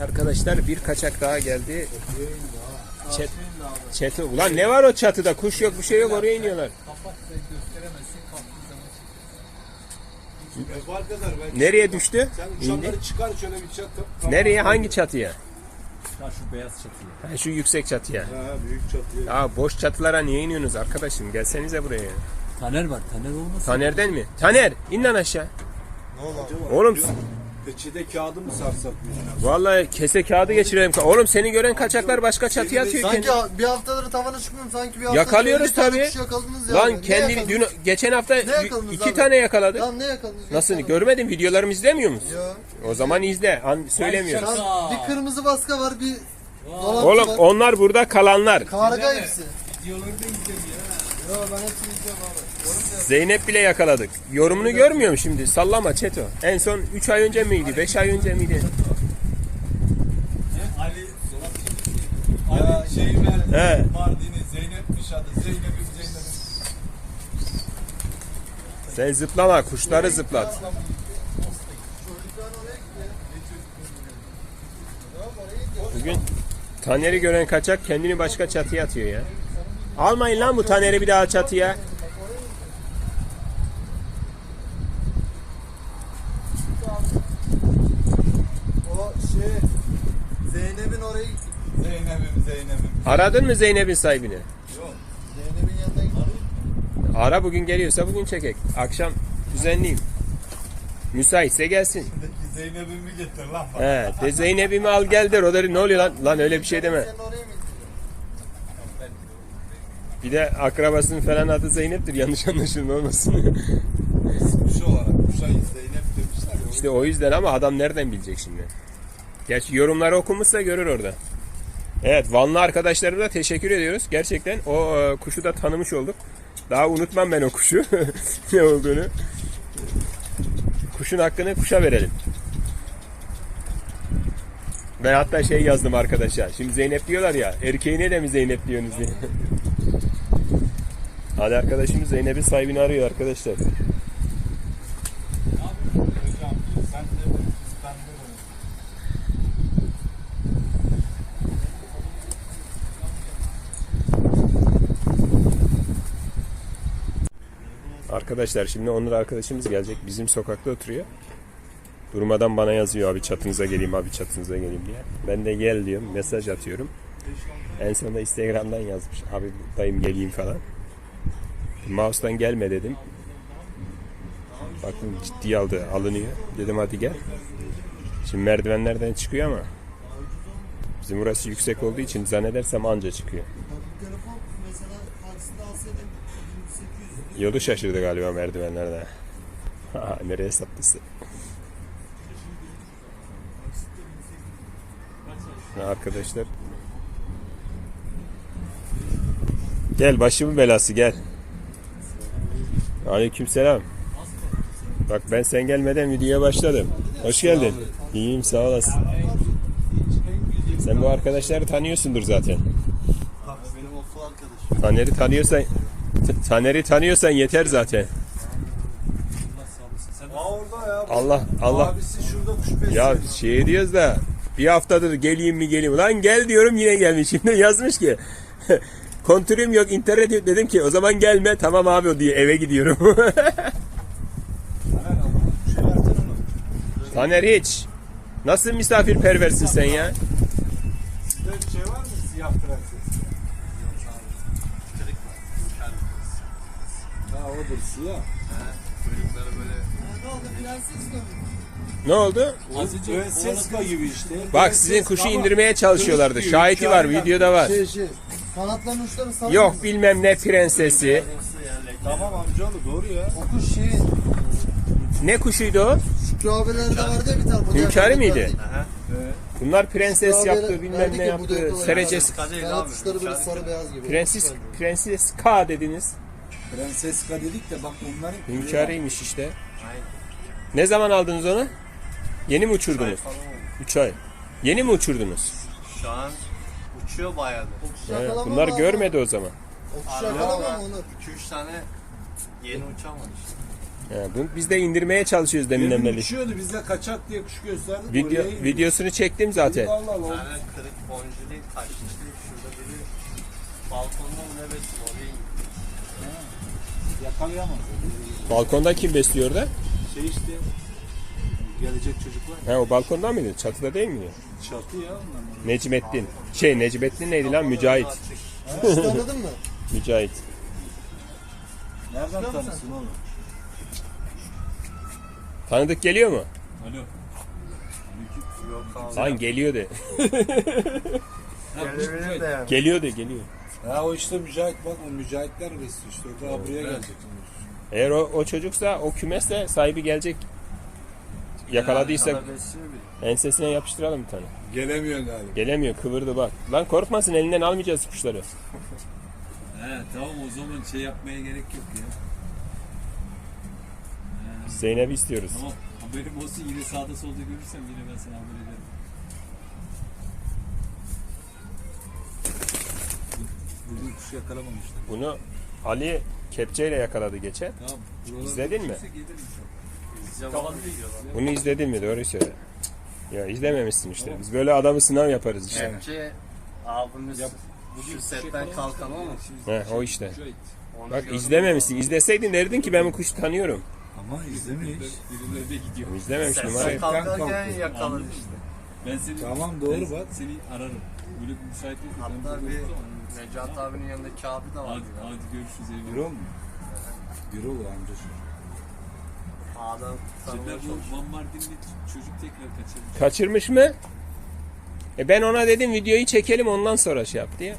Arkadaşlar bir kaçak daha geldi. Çet, çete. Ulan ne var o çatıda? Kuş yok bir şey yok oraya iniyorlar. Nereye düştü? Sen İndi. uçakları çıkar şöyle bir çat. Nereye? Hangi çatıya? Ha şu beyaz çatıya. Ha, şu yüksek çatıya. Ha büyük çatıya. Ya boş çatılara niye iniyorsunuz arkadaşım? Gelsenize buraya. Taner var. Taner olmasın. Taner'den mi? Taner in lan aşağı. Ne oldu? Oğlum Peçete kağıdı mı sarsak vallahi kese kağıdı geçirelim. Oğlum seni gören kaçaklar başka çatıya atıyor Sanki kendini. bir haftadır tavana çıkmıyorum sanki bir haftadır Yakalıyoruz 50 tane tabii. ya. Lan Ne kendi yakaladınız? dün geçen hafta iki abi? tane yakaladık. Lan ne yakaladınız? Nasıl Göster görmedin videolarımı izlemiyor musun? Ya. O zaman izle. An söylemiyorum. Lan bir kırmızı baska var bir Oğlum var. onlar burada kalanlar. Karga hepsi. Videoları da izledim ya. Yo ben hepsini izliyorum abi. Zeynep bile yakaladık. Yorumunu görmüyorum şimdi. Sallama Çeto. En son 3 ay önce miydi? 5 ay önce miydi? Ali Ali şey. He. Mardin'i Zeynep'miş adı. Zeynep'im Zeynep'im. Sen zıplama. Kuşları zıplat. Bugün Taner'i gören kaçak kendini başka çatıya atıyor ya. Almayın lan bu Taner'i bir daha çatıya. O şey Zeynep'in oraya gitti. Zeynep'im Zeynep'im. Aradın mı Zeynep'in sahibini? Zeynep'in yanına gitti. Ara bugün geliyorsa bugün çekek. Akşam düzenleyeyim. Müsaitse gelsin. Zeynep'imi getir lan. He, de Zeynep'imi al gel der. O der ne oluyor lan? Lan öyle bir şey deme. Bir de akrabasının falan adı Zeynep'tir. Yanlış anlaşılma olmasın. Kuş olarak kuşa Zeynep demişler. işte o yüzden ama adam nereden bilecek şimdi? Gerçi yorumları okumuşsa görür orada. Evet Vanlı arkadaşlarına da teşekkür ediyoruz. Gerçekten o e, kuşu da tanımış olduk. Daha unutmam ben o kuşu. ne olduğunu. Kuşun hakkını kuşa verelim. Ben hatta şey yazdım arkadaşa. Şimdi Zeynep diyorlar ya. Erkeğine de mi Zeynep diyorsunuz diye. Hadi arkadaşımız Zeynep'in sahibini arıyor arkadaşlar. Hocam sen de ben de Arkadaşlar şimdi Onur arkadaşımız gelecek. Bizim sokakta oturuyor. Durmadan bana yazıyor abi çatınıza geleyim abi çatınıza geleyim diye. Ben de gel diyorum mesaj atıyorum. En sonunda Instagram'dan yazmış. Abi buradayım geleyim falan. Mouse'dan gelme dedim. Baktım ciddiye aldı alınıyor. Dedim hadi gel. Şimdi merdivenlerden çıkıyor ama bizim burası yüksek olduğu için zannedersem anca çıkıyor. Yolu şaşırdı galiba merdivenlerde. Nereye sattıysa. Arkadaşlar. Gel başımın belası gel. Aleykümselam. Bak ben sen gelmeden videoya başladım. Hoş geldin. İyiyim sağ olasın. Sen bu arkadaşları tanıyorsundur zaten. benim okul arkadaşım. Taner'i tanıyorsan Taner'i tanıyorsan yeter zaten. Aa orada ya. Allah Allah. Abisi şurada kuş besliyor. Ya şey diyoruz da bir haftadır geleyim mi geleyim. Lan gel diyorum yine gelmiş. Şimdi yazmış ki kontürüm yok internet yok dedim ki o zaman gelme tamam abi o diye eve gidiyorum. Taner hiç. Nasıl misafirperversin sen ya? Sizde bir şey var mı? Siyah prenses. Odur siyah. Ne oldu prenses mi? Ne oldu? Prenseska gibi işte. Bak sizin kuşu indirmeye çalışıyorlardı. Şahiti var videoda var. Şey şey. Kanatların uçları sarı. Yok bilmem ne prensesi. Tamam amcaoğlu doğru ya. O kuş şey. Ne kuşuydu o? Şükrü abilerde vardı ya bir tane. Hünkârı mıydı? Bunlar prenses Şükrü yaptı bilmem ne yaptı. diyorlar. Serecesi. Kanat uçları böyle sarı beyaz gibi. Prenses, Prenses K dediniz. Prenseska dedik de bak bunların Hünkârıymış işte. Ne zaman aldınız onu? Yeni mi uçurdunuz? 3 ay. Yeni mi uçurdunuz? Şu an uçuyor bayağı Evet, bunlar mı görmedi o zaman. Onur? 2-3 tane yeni uçan var işte. Bunu biz de indirmeye çalışıyoruz deminden Demin beri. uçuyordu biz de kaçak diye kuş gösterdik. Video, videosunu çektim zaten. Allah Allah. Tane kırık bonculi kaçtı. Şurada biri balkonda mı ne besin oraya indi. Yakalayamaz. Balkonda kim besliyor da? Şey işte gelecek çocuklar He o balkonda mıydı? Çatıda değil miydi? çatı ya onlar. Necmettin. Şey Necmettin neydi lan? Mücahit. Kuş tanıdın mı? Mücahit. Nereden tanısın oğlum? Tanıdık geliyor mu? Alo. Yok. Lan geliyor de. Gelebilir de yani. Geliyor de geliyor. Ha o işte Mücahit bak o Mücahitler besliyor işte. O da buraya gelecek. Eğer o, o çocuksa o kümeste sahibi gelecek. Yakaladıysa ensesine yapıştıralım bir tane. Gelemiyor galiba. Gelemiyor kıvırdı bak. Lan korkmasın elinden almayacağız kuşları. He tamam o zaman şey yapmaya gerek yok ya. Zeynep'i istiyoruz. Tamam haberim olsun yine sağda solda görürsem yine ben sana haber ederim. Bugün kuş yakalamamışlar. Bunu Ali kepçeyle yakaladı geçen. Tamam. İzledin mi? diyorlar. Bunu izledin mi? Doğru söyle. Ya izlememişsin işte. Biz böyle adamı sınav yaparız işte. Kepçe abimiz şu setten kalkan ama He, o işte. Bak izlememişsin. İzleseydin derdin ki ben bu kuşu tanıyorum. Ama de gidiyor. İzlememiş Setten numarayı. kalkarken kalkıyor. yakaladı işte. Ben seni, Tamam, doğru ben bak. Seni ararım. Böyle bir müsait değil. Hatta bir Necat abinin yanındaki abi de Hadi, vardı ya. hadi görüşürüz eyvallah. Birol mu? Birol o amcası. Adam Şimdi tanımaya bu. Van Mardinli çocuk tekrar kaçırmış. Kaçırmış mı? E ben ona dedim videoyu çekelim ondan sonra şey yaptı ya.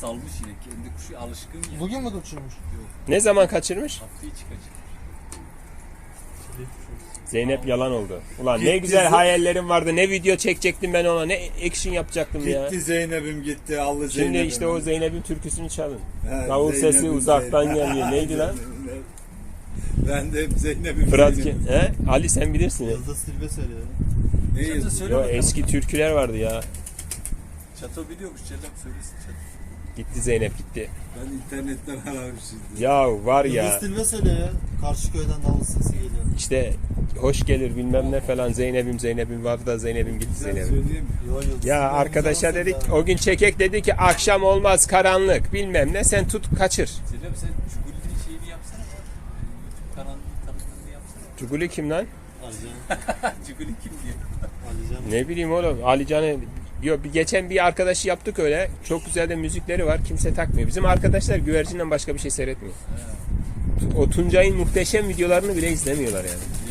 Salmış yine kendi kuşu alışkın ya. Bugün mü uçurmuş? Ne zaman kaçırmış? Hafta içi kaçırmış. Zeynep yalan oldu. Ulan ne Gitti güzel Ze- hayallerim vardı. Ne video çekecektim ben ona. Ne action yapacaktım ya. Gitti Zeynep'im gitti. Allah Şimdi Zeynep'im. işte o Zeynep'in türküsünü çalın. He, Davul sesi Zeynep'im, uzaktan Zeynep. geliyor. Neydi lan? Ben de hep Zeynep'im. Fırat Zeynep'im. He? Ali sen bilirsin. Yıldız Tilbe söylüyor. Ne yazıyor? söyle Yo, bakalım. eski türküler vardı ya. Çato biliyormuş Celal söylesin Çato. Gitti Zeynep gitti. Ben internetten aramışım. Ya var ya Yıldız Tilbe söylüyor ya. Karşı köyden davul sesi geliyor. işte hoş gelir bilmem ne falan Zeynep'im Zeynep'im vardı da Zeynep'im gitti Zeynep'im. Ya arkadaşa dedik o gün çekek dedi ki akşam olmaz karanlık bilmem ne sen tut kaçır. Celal sen Çukulli'nin şeyini yapsana. bak. YouTube kanalının tanıtımını yapsana. Çuguli kim lan? Alican. Çukulli kim diye. Alican. Ne bileyim oğlum Alican'ı Yo, bir geçen bir arkadaşı yaptık öyle. Çok güzel de müzikleri var. Kimse takmıyor. Bizim arkadaşlar güvercinden başka bir şey seyretmiyor. O Tuncay'ın muhteşem videolarını bile izlemiyorlar yani.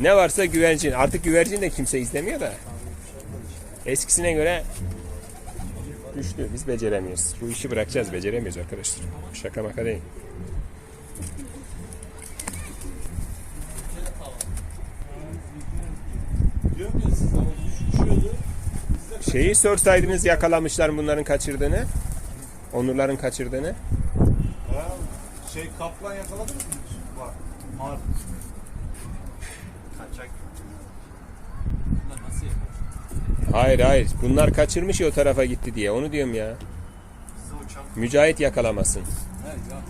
Ne varsa güvercin. Artık güvercin de kimse izlemiyor da. Eskisine göre düştü. Biz beceremiyoruz. Bu işi bırakacağız. Beceremiyoruz arkadaşlar. Şaka maka değil. Şeyi sorsaydınız yakalamışlar bunların kaçırdığını. Onurların kaçırdığını. Şey kaplan yakaladınız mı? Hiç? Bak. Mar. Kaçak. Bunlar nasıl yapar? Hayır hayır. Bunlar kaçırmış ya o tarafa gitti diye. Onu diyorum ya. Uçan Mücahit yakalamasın. He ya.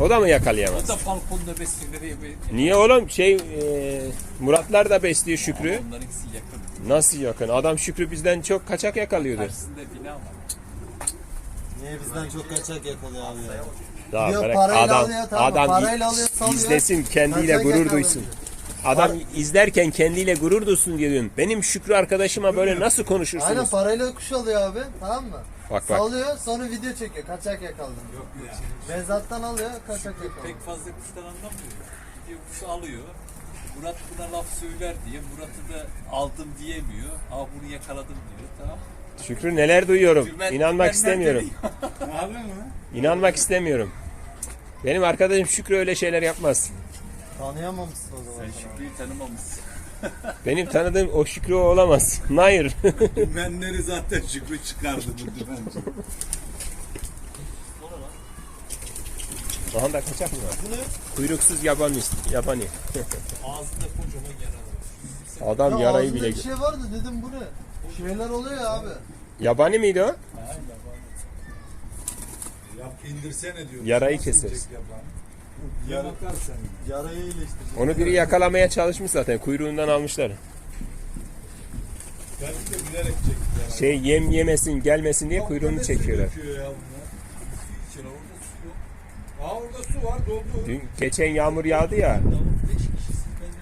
O da mı yakalayamaz? O da balkonda besliyor nereye be? Niye oğlum şey e, Muratlar da besliyor Şükrü. Onların ikisi yakın. Nasıl yakın? Adam Şükrü bizden çok kaçak yakalıyordu. Karşısında bina var. Niye bizden çok kaçak yakalıyor abi ya? Gidiyor, bırak parayla adam alıyor, tamam, adam parayla alıyor, salıyor. izlesin kendiyle Kaçak gurur yakalıyor. duysun. Adam izlerken kendiyle gurur duysun diye diyorum. Benim Şükrü arkadaşıma böyle nasıl Aynen konuşursunuz? parayla kuş alıyor abi tamam mı? Bak bak. Salıyor sonra video çekiyor kaçak yakaladım. Yok ya. Mezattan alıyor kaçak yakaladım. Pek fazla kuştan anlamıyor. Gidiyor kuşu alıyor. Murat buna laf söyler diye Murat'ı da aldım diyemiyor. Aa bunu yakaladım diyor. Tamam. Şükrü neler duyuyorum. Ben- İnanmak ben istemiyorum. İnanmak istemiyorum. Benim arkadaşım Şükrü öyle şeyler yapmaz. Tanıyamamışsın o zaman. Sen Şükrü'yü tanımamışsın. Benim tanıdığım o Şükrü o olamaz. Hayır. Benleri zaten Şükrü çıkardı bu dümenci. Aha da kaçak mı var? Kuyruksuz yabani. yabani. Ağzında kocaman yara var. Adam Ya yarayı ağzında bile... bir şey vardı dedim bu ne? Şeyler oluyor ya abi. Yabani miydi o? Yap indirsene diyor. Yarayı Nasıl keseriz. inecek sen. Yarayı iyileştirecek. Onu biri yakalamaya çalışmış zaten. Kuyruğundan almışlar. Belki de bilerek çekti. Şey yem yemesin gelmesin diye kuyruğunu çekiyorlar. İçine orada su yok. Aa orada su var doldu. Dün geçen yağmur yağdı ya. Beş kişisin ben de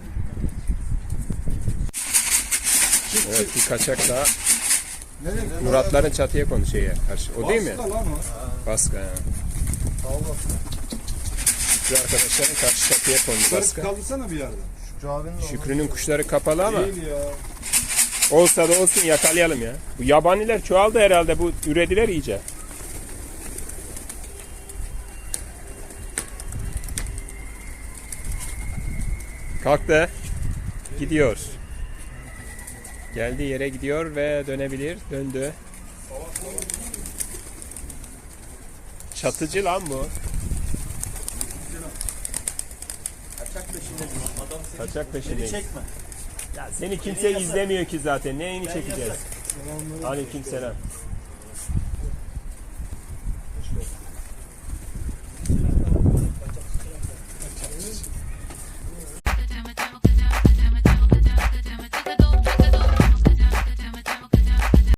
Evet bir kaçak daha? Muratların çatıya konu şeye karşı. O değil mi? Baskı lan o. Baska. Şükrü arkadaşların karşı çatıya kondu baska. kaldırsana bir yerden. Şu abinin Şükrü'nün kuşları kapalı ama Değil ya. olsa da olsun yakalayalım ya. Bu yabaniler çoğaldı herhalde bu ürediler iyice. Kalktı. Gidiyor. Geldiği yere gidiyor ve dönebilir. Döndü. Çatıcı lan bu. Kaçak peşinde Adam seni Kaçak peşindeyiz. çekme. Ya seni kimse izlemiyor ki zaten. Neyini çekeceğiz? Aleyküm selam.